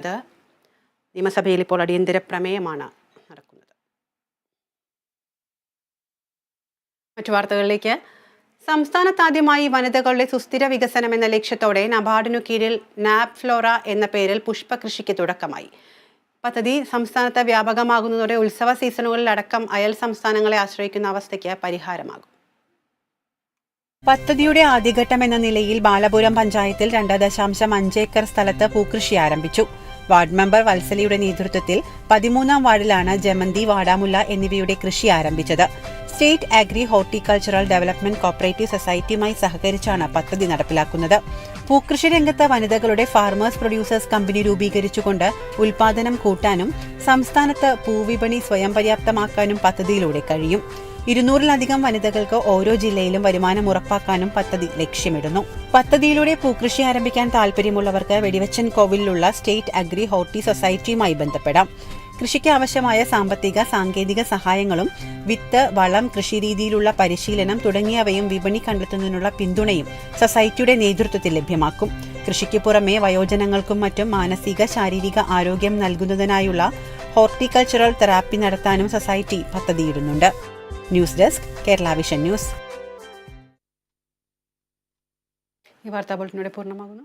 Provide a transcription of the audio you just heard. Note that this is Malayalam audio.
ഇത് നിയമസഭയിൽ ഇപ്പോൾ അടിയന്തര പ്രമേയമാണ് നടക്കുന്നത്. മറ്റു വാർത്തകളിലേക്ക്. സംസ്ഥാനത്താദ്യമായി വനിതകളുടെ സുസ്ഥിര വികസനം എന്ന ലക്ഷ്യത്തോടെ നബാർഡിനു കീഴിൽ നാപ് ഫ്ലോറ എന്ന പേരിൽ പുഷ്പകൃഷിക്ക് തുടക്കമായി. പദ്ധതി സംസ്ഥാനത്ത് വ്യാപകമാകുന്നതോടെ ഉത്സവ സീസണുകളിലടക്കം അയൽ സംസ്ഥാനങ്ങളെ ആശ്രയിക്കുന്ന അവസ്ഥയ്ക്ക് പരിഹാരമാകും. പദ്ധതിയുടെ ആദ്യഘട്ടം എന്ന നിലയിൽ ബാലപുരം പഞ്ചായത്തിൽ രണ്ട് ദശാംശം അഞ്ച് ഏക്കർ സ്ഥലത്ത് പൂക്കൃഷി ആരംഭിച്ചു. വാർഡ് മെമ്പർ വത്സലയുടെ നേതൃത്വത്തിൽ പതിമൂന്നാം വാർഡിലാണ് ജമന്തി വാടാമുല്ല എന്നിവയുടെ കൃഷി ആരംഭിച്ചത്. State agri horticultural development cooperative സൊസൈറ്റിയുമായി സഹകരിച്ചാണ് പദ്ധതി നടപ്പിലാക്കുന്നത്. പൂക്കൃഷി രംഗത്ത് വനിതകളുടെ ഫാർമേഴ്സ് പ്രൊഡ്യൂസേഴ്സ് കമ്പനി രൂപീകരിച്ചുകൊണ്ട് ഉൽപാദനം കൂട്ടാനും സംസ്ഥാനത്ത് പൂവിപണി സ്വയം പര്യാപ്തമാക്കാനും പദ്ധതിയിലൂടെ കഴിയും. ഇരുന്നൂറിലധികം വനിതകൾക്ക് ഓരോ ജില്ലയിലും വരുമാനം ഉറപ്പാക്കാനും പദ്ധതി ലക്ഷ്യമിടുന്നു. പദ്ധതിയിലൂടെ പൂക്കൃഷി ആരംഭിക്കാൻ താൽപര്യമുള്ളവർക്ക് വെടിവച്ചൻ കോവിലുള്ള സ്റ്റേറ്റ് അഗ്രി ഹോർട്ടി സൊസൈറ്റിയുമായി ബന്ധപ്പെടാം. കൃഷിക്ക് ആവശ്യമായ സാമ്പത്തിക സാങ്കേതിക സഹായങ്ങളും വിത്ത് വളം കൃഷിരീതിയിലുള്ള പരിശീലനം തുടങ്ങിയവയും വിപണി കണ്ടെത്തുന്നതിനുള്ള പിന്തുണയും സൊസൈറ്റിയുടെ നേതൃത്വത്തിൽ ലഭ്യമാക്കും. കൃഷിക്ക് പുറമെ വയോജനങ്ങൾക്കും മറ്റും മാനസിക ശാരീരിക ആരോഗ്യം നൽകുന്നതിനായുള്ള ഹോർട്ടിക്കൾച്ചറൽ തെറാപ്പി നടത്താനും society പദ്ധതിയിടുന്നുണ്ട്. News desk Kerala vision news ഈ വാർത്താ ബുള്ളറ്റിനോടെ പൂർണമാകുന്നു.